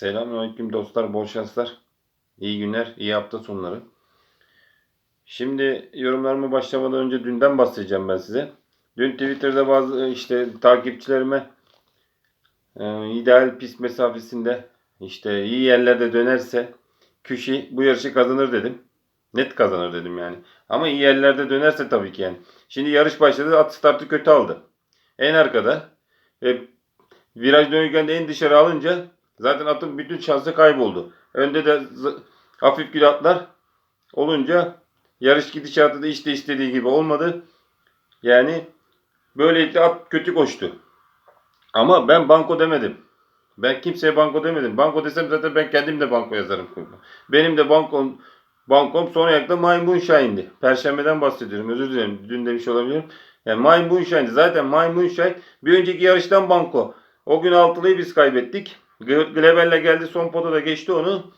Selamünaleyküm dostlar, bol şanslar. İyi günler, iyi hafta sonları. Şimdi yorumlarıma başlamadan önce dünden bahsedeceğim ben size. Dün Twitter'da bazı işte takipçilerime e, ideal pist mesafesinde işte iyi yerlerde dönerse kişi bu yarışı kazanır dedim. Net kazanır dedim yani. Ama iyi yerlerde dönerse tabii ki yani. Şimdi yarış başladı at startı kötü aldı. En arkada ve viraj dönürken de en dışarı alınca zaten atın bütün şansı kayboldu. Önde de hafif gül atlar olunca yarış gidişatı da işte istediği gibi olmadı. Yani böylelikle at kötü koştu. Ama ben banko demedim. Ben kimseye banko demedim. Banko desem zaten ben kendim de banko yazarım. Benim de bankom bankom son ayakta Maymun Shine'di. Perşembeden bahsediyorum. Özür dilerim. Dün demiş olabilirim. Yani Maymun Shine'di. Zaten Maymun Shine bir önceki yarıştan banko. O gün altılıyı biz kaybettik. Glebel'le geldi son potada geçti onu.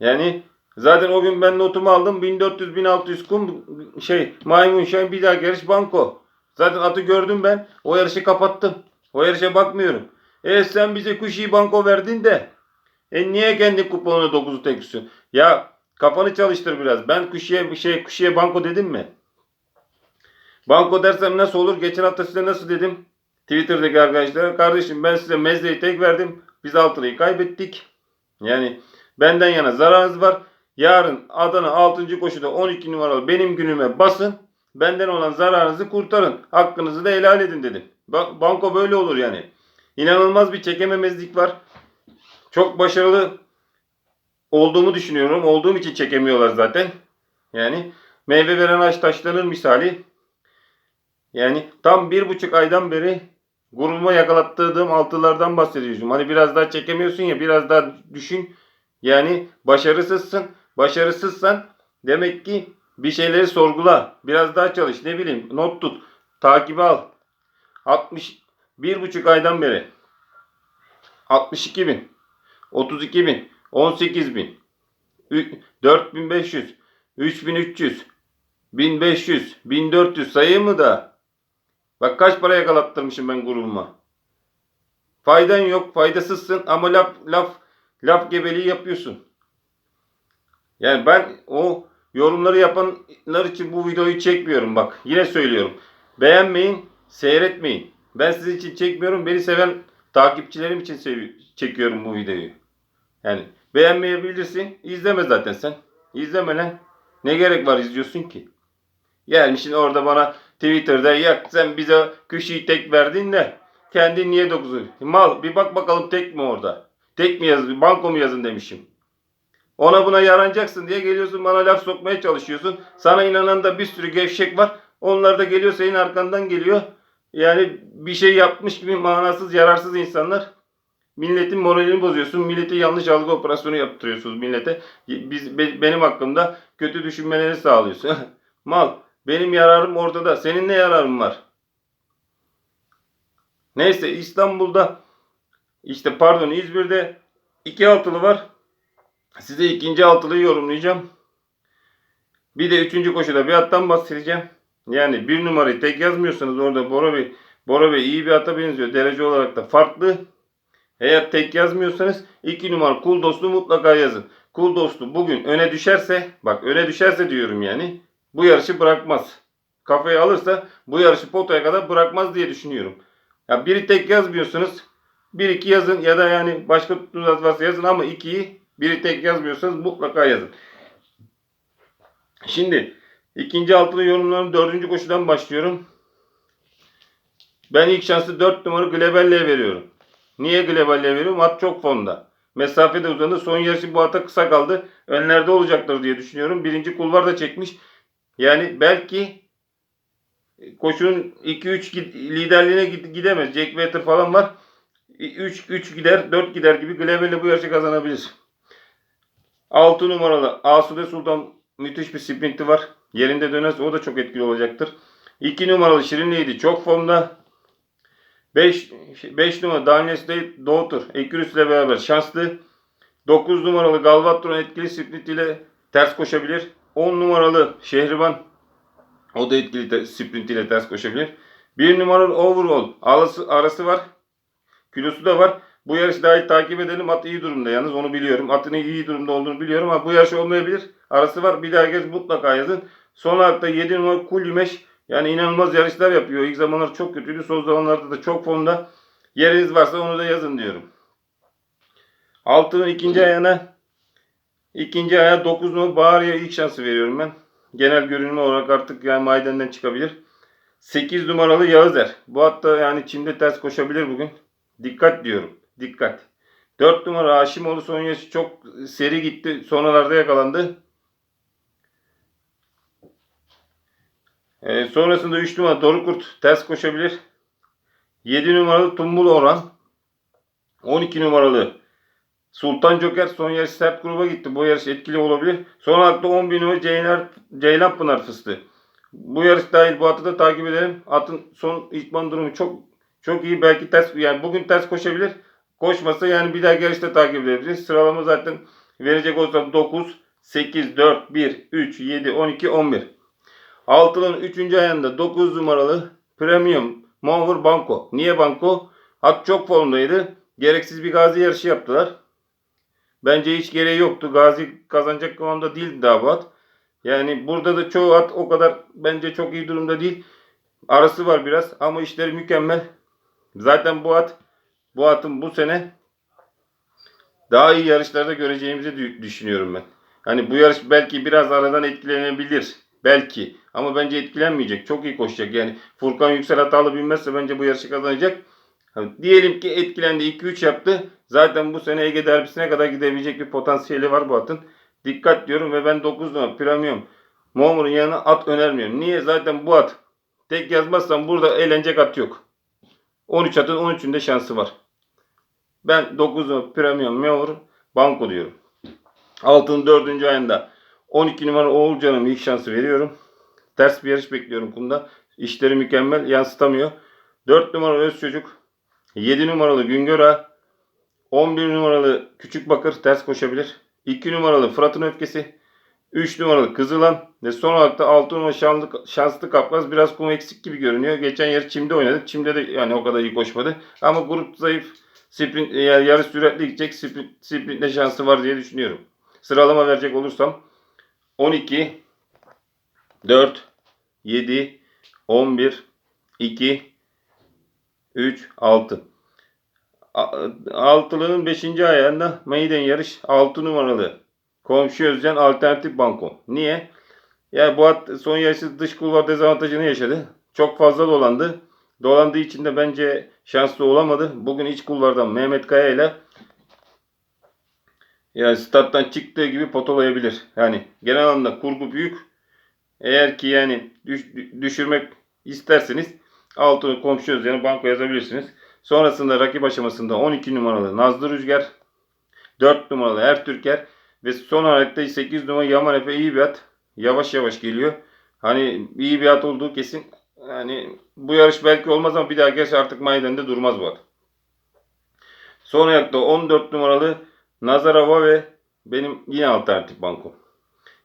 Yani zaten o gün ben notumu aldım. 1400-1600 kum şey Maymun Shine bir daha yarış banko. Zaten atı gördüm ben. O yarışı kapattım. O yarışa bakmıyorum. E sen bize kuşi banko verdin de. E niye kendi kuponunu 9'u tekliyorsun? Ya kafanı çalıştır biraz. Ben kuşiye şey kuşiye banko dedim mi? Banko dersem nasıl olur? Geçen hafta size nasıl dedim? Twitter'daki arkadaşlar. Kardeşim ben size mezleyi tek verdim. Biz altılıyı kaybettik. Yani benden yana zararınız var. Yarın Adana 6. koşuda 12 numaralı benim günüme basın. Benden olan zararınızı kurtarın. Hakkınızı da helal edin dedim. Ba- banko böyle olur yani. İnanılmaz bir çekememezlik var. Çok başarılı olduğumu düşünüyorum. Olduğum için çekemiyorlar zaten. Yani meyve veren ağaç taşlanır misali. Yani tam bir buçuk aydan beri gururuma yakalattığım altılardan bahsediyorum. Hani biraz daha çekemiyorsun ya biraz daha düşün. Yani başarısızsın. Başarısızsan demek ki bir şeyleri sorgula. Biraz daha çalış. Ne bileyim not tut. Takibi al. 60 bir buçuk aydan beri 62 bin 32 bin 18 bin 4500 3300 1500 1400 sayayım mı da bak kaç para yakalattırmışım ben grubuma faydan yok faydasızsın ama laf laf laf gebeliği yapıyorsun yani ben o yorumları yapanlar için bu videoyu çekmiyorum bak yine söylüyorum beğenmeyin seyretmeyin ben sizin için çekmiyorum beni seven takipçilerim için çekiyorum bu videoyu yani beğenmeyebilirsin. İzleme zaten sen. İzleme lan. Ne gerek var izliyorsun ki? Gelmişsin orada bana Twitter'da ya sen bize kuşiyi tek verdin de kendin niye dokuzu? Mal bir bak bakalım tek mi orada? Tek mi yazın? Banko mu yazın demişim. Ona buna yaranacaksın diye geliyorsun bana laf sokmaya çalışıyorsun. Sana inanan da bir sürü gevşek var. Onlar da geliyor senin arkandan geliyor. Yani bir şey yapmış gibi manasız yararsız insanlar. Milletin moralini bozuyorsun. Millete yanlış algı operasyonu yaptırıyorsunuz millete. Biz be- benim hakkımda kötü düşünmeleri sağlıyorsun. Mal. Benim yararım ortada. Senin ne yararın var? Neyse İstanbul'da işte pardon İzmir'de iki altılı var. Size ikinci altılıyı yorumlayacağım. Bir de üçüncü koşuda bir attan bahsedeceğim. Yani bir numarayı tek yazmıyorsanız orada Bora Bey, Bora Bey iyi bir ata benziyor. Derece olarak da farklı. Eğer tek yazmıyorsanız 2 numara kul dostu mutlaka yazın. Kul dostu bugün öne düşerse bak öne düşerse diyorum yani bu yarışı bırakmaz. Kafayı alırsa bu yarışı potaya kadar bırakmaz diye düşünüyorum. Ya biri tek yazmıyorsunuz. Bir iki yazın ya da yani başka tuttuğunuz varsa yazın ama ikiyi biri tek yazmıyorsanız mutlaka yazın. Şimdi ikinci altılı yorumların dördüncü koşudan başlıyorum. Ben ilk şansı 4 numara Glebelle'ye veriyorum. Niye Glebelle'ye veriyorum? At çok fonda. Mesafe de uzadı. Son yarışı bu ata kısa kaldı. Önlerde olacaktır diye düşünüyorum. Birinci kulvar da çekmiş. Yani belki koşunun 2-3 liderliğine gid- gidemez. Jack Water falan var. 3 3 gider, 4 gider gibi Glebelle bu yarışı kazanabilir. 6 numaralı Asude Sultan müthiş bir sprinti var. Yerinde dönerse o da çok etkili olacaktır. 2 numaralı Şirinliydi. Çok formda. 5 5 numara Daniel State Daughter Ekürüs ile beraber şanslı. 9 numaralı Galvatron etkili sprint ile ters koşabilir. 10 numaralı Şehriban o da etkili te- sprint ile ters koşabilir. 1 numaralı Overall arası, arası var. Kilosu da var. Bu yarış dahil takip edelim. At iyi durumda yalnız onu biliyorum. Atın iyi durumda olduğunu biliyorum ama bu yarış olmayabilir. Arası var. Bir daha gez mutlaka yazın. Son hafta 7 numara Kulümeş yani inanılmaz yarışlar yapıyor. İlk zamanlar çok kötüydü. Son zamanlarda da çok formda. Yeriniz varsa onu da yazın diyorum. Altının ikinci ayağına ikinci ayağa 9 numara Bağrı'ya ilk şansı veriyorum ben. Genel görünüm olarak artık yani maydenden çıkabilir. 8 numaralı Yağızer. Bu hatta yani çimde ters koşabilir bugün. Dikkat diyorum. Dikkat. 4 numara Haşimoğlu son yarışı çok seri gitti. Sonralarda yakalandı. Ee, sonrasında 3 numara Dorukurt ters koşabilir. 7 numaralı Tumbul Orhan. 12 numaralı Sultan Joker son yarış sert gruba gitti. Bu yarış etkili olabilir. Son hatta 11 numara Ceylan, Ceylan Pınar fıstığı. Bu yarış dahil bu atı da takip edelim. Atın son idman durumu çok çok iyi. Belki ters yani bugün ters koşabilir. Koşmasa yani bir daha yarışta takip edebiliriz. Sıralama zaten verecek olsam 9, 8, 4, 1, 3, 7, 12, 11. Altının 3. ayağında 9 numaralı Premium Mover Banco. Niye Banco? At çok formdaydı. Gereksiz bir gazi yarışı yaptılar. Bence hiç gereği yoktu. Gazi kazanacak kıvamda değildi daha bu at. Yani burada da çoğu at o kadar bence çok iyi durumda değil. Arası var biraz ama işleri mükemmel. Zaten bu at bu atın bu sene daha iyi yarışlarda göreceğimizi dü- düşünüyorum ben. Hani bu yarış belki biraz aradan etkilenebilir. Belki. Ama bence etkilenmeyecek. Çok iyi koşacak. Yani Furkan Yüksel hatalı binmezse bence bu yarışı kazanacak. Diyelim ki etkilendi 2-3 yaptı. Zaten bu sene Ege derbisine kadar gidebilecek bir potansiyeli var bu atın. Dikkat diyorum ve ben 9 numara premium Momur'un yanına at önermiyorum. Niye? Zaten bu at tek yazmazsam burada eğlenecek at yok. 13 atın 13'ünde şansı var. Ben 9 numara premium Momur banko diyorum. Altın 4. ayında 12 numara Oğulcan'ın ilk şansı veriyorum. Ters bir yarış bekliyorum kumda. İşleri mükemmel yansıtamıyor. 4 numara Öz Çocuk. 7 numaralı Güngör Ağa. 11 numaralı Küçük Bakır ters koşabilir. 2 numaralı Fırat'ın Öfkesi. 3 numaralı Kızılan. Ve son olarak da 6 numaralı şanslı, şanslı Kapmaz. Biraz kum eksik gibi görünüyor. Geçen yarı Çim'de oynadık. Çim'de de yani o kadar iyi koşmadı. Ama grup zayıf. Sprint, yani yarı süratli gidecek. Sprint, sprintte şansı var diye düşünüyorum. Sıralama verecek olursam 12 4 7 11 2 3 6 A- Altılının 5. ayağında Maiden yarış 6 numaralı Komşu Özcan Alternatif Banko. Niye? Ya bu at son yarışı dış kulvar dezavantajını yaşadı. Çok fazla dolandı. Dolandığı için de bence şanslı olamadı. Bugün iç kulvardan Mehmet Kaya ile yani stat'tan çıktığı gibi potolayabilir. Yani genel anlamda kurgu büyük. Eğer ki yani düş- düşürmek isterseniz altını komşu Özcan'ı banko yazabilirsiniz. Sonrasında rakip aşamasında 12 numaralı Nazlı Rüzgar, 4 numaralı Ertürker ve son da 8 numaralı Yaman Efe iyi bir at. Yavaş yavaş geliyor. Hani iyi bir at olduğu kesin. Yani bu yarış belki olmaz ama bir daha geç artık maydanda durmaz bu at. Son ayakta 14 numaralı Nazarova ve benim yine alternatif banko.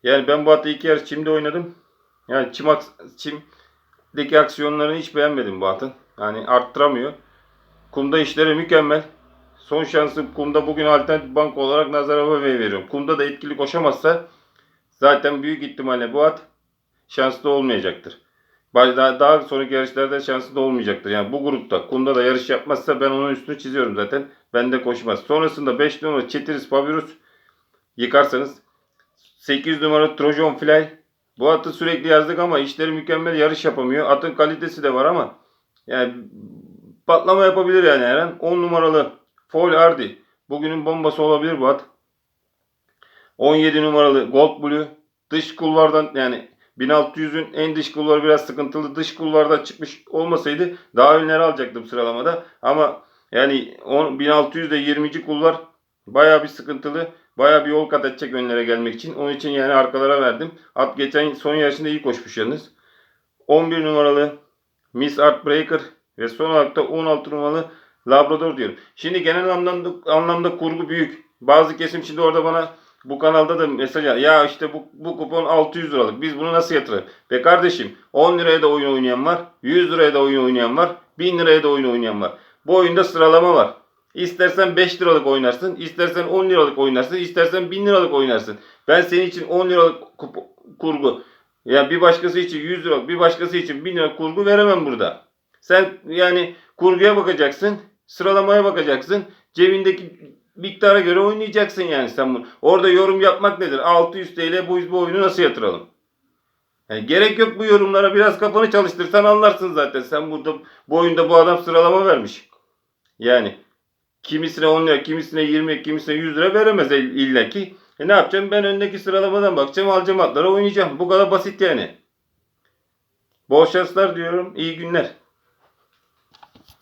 Yani ben bu hafta iki yarış çimde oynadım. Yani çim, aks- çimdeki aksiyonlarını hiç beğenmedim bu atın. Yani arttıramıyor. Kumda işleri mükemmel. Son şansı kumda bugün alternatif banko olarak Nazarova'ya veriyorum. Kumda da etkili koşamazsa zaten büyük ihtimalle bu at şanslı olmayacaktır. Daha, daha sonraki yarışlarda şanslı da olmayacaktır. Yani bu grupta kumda da yarış yapmazsa ben onun üstünü çiziyorum zaten. Bende koşmaz. Sonrasında 5 numara Çetiris Papyrus yıkarsanız 8 numara Trojan Fly. Bu atı sürekli yazdık ama işleri mükemmel yarış yapamıyor. Atın kalitesi de var ama yani patlama yapabilir yani her an. 10 numaralı Foil Hardy. Bugünün bombası olabilir bu at. 17 numaralı Gold Blue. Dış kulvardan yani 1600'ün en dış kulvarı biraz sıkıntılı. Dış kulvardan çıkmış olmasaydı daha önleri alacaktım sıralamada. Ama yani 10, 1600'de 20. kulvar baya bir sıkıntılı. Baya bir yol kat edecek önlere gelmek için. Onun için yani arkalara verdim. At geçen son yarışında iyi koşmuş yalnız. 11 numaralı Miss Art Breaker ve son olarak da 16 numaralı Labrador diyorum. Şimdi genel anlamda, anlamda kurgu büyük. Bazı kesim şimdi orada bana bu kanalda da mesaj al- ya işte bu, bu kupon 600 liralık biz bunu nasıl yatıralım? Ve kardeşim 10 liraya da oyun oynayan var. 100 liraya da oyun oynayan var. 1000 liraya da oyun oynayan var. Bu oyunda sıralama var. İstersen 5 liralık oynarsın, istersen 10 liralık oynarsın, istersen 1000 liralık oynarsın. Ben senin için 10 liralık kurgu ya bir başkası için 100 liralık, bir başkası için 1000 liralık kurgu veremem burada. Sen yani kurguya bakacaksın, sıralamaya bakacaksın, cebindeki miktara göre oynayacaksın yani sen bunu. Orada yorum yapmak nedir? 600 TL bu, bu oyunu nasıl yatıralım? Yani gerek yok bu yorumlara biraz kafanı çalıştırsan anlarsın zaten. Sen burada bu oyunda bu adam sıralama vermiş. Yani kimisine 10 lira, kimisine 20, kimisine 100 lira veremez ill- illa ki. E ne yapacağım? Ben öndeki sıralamadan bakacağım, alacağım atlara oynayacağım. Bu kadar basit yani. Bol şanslar diyorum. İyi günler.